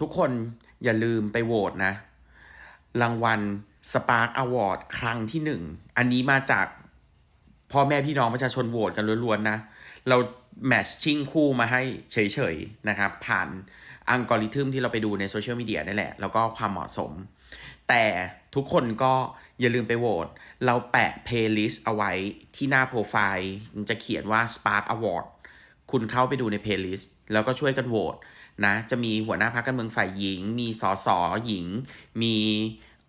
ทุกคนอย่าลืมไปโหวตนะ รางวัล Spark Award ครั้งที่หนึ่ง อันนี้มาจากพ่อแม่พี่น้องประชาชนโหวตกันล้วนๆนะ เราแมทชิ่งคู่มาให้เฉยๆนะครับ ผ่านอัลกอริทึมที่เราไปดูในโซเชียลมีเดียนั่นแหละ แล้วก็ความเหมาะสม แต่ทุกคนก็อย่าลืมไปโหวต เราแปะเพลย์ลิสต์เอาไว้ที่หน้าโปรไฟล์ จะเขียนว่า Spark Award คุณเข้าไปดูในเพลย์ลิสต์แล้วก็ช่วยกันโหวตนะ จะมีหัวหน้าพรรคการเมืองฝ่ายหญิง มีสสหญิง มี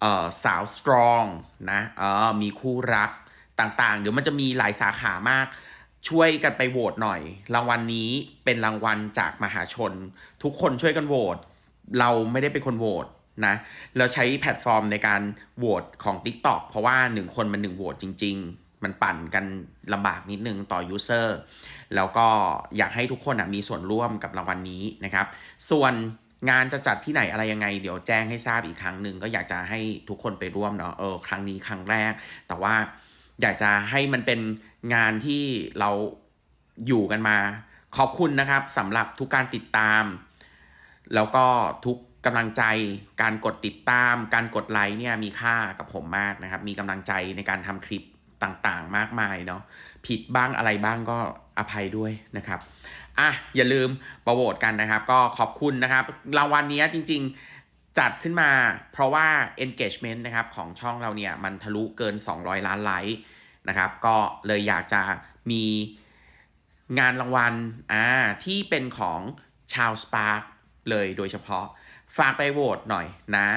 เอ่อสาวสตรองนะเออมีคู่รักต่างๆ เดี๋ยวมันจะมีหลายสาขามาก ช่วยกันไปโหวตหน่อย รางวัลนนี้เป็นรางวัลจากมหาชน ทุกคนช่วยกันโหวตเราไม่ได้เป็นคนโหวตนะเราใช้แพลตฟอร์มในการโหวตของ TikTok เพราะว่าหนึ่งคนมันหนึ่งโหวตจริง ๆ มันปั่นกันลำบากนิดนึงต่อยูเซอร์แล้วก็อยากให้ทุกคนมีส่วนร่วมกับรางวัลนนี้นะครับ ส่วนงานจะจัดที่ไหนอะไรยังไง เดี๋ยวแจ้งให้ทราบอีกครั้งหนึ่งก็อยากจะให้ทุกคนไปร่วมเนาะเออครั้งนี้ครั้งแรก แต่ว่าอยากจะให้มันเป็นงานที่เราอยู่กันมา ขอบคุณนะครับสำหรับทุกการติดตาม แล้วก็ทุกกำลังใจการกดติดตาม การกดไลค์เนี่ยมีค่ากับผมมากนะครับ มีกำลังใจในการทำคลิป ต่างๆ มากมายเนาะผิดบ้างอะไรบ้างก็อภัยด้วยนะครับอะอย่าลืมประโวตกันนะครับ ก็ขอบคุณนะครับ รางวัลนี้จริง ๆจัดขึ้นมา เพราะว่า engagement นะครับของช่องเราเนี่ยมันทะลุเกิน 200 ล้านไลค์นะครับก็เลยอยากจะมีงานรางวัลอ่าที่เป็นของชาว Spark เลยโดยเฉพาะ ฝากไปโหวตหน่อยนะ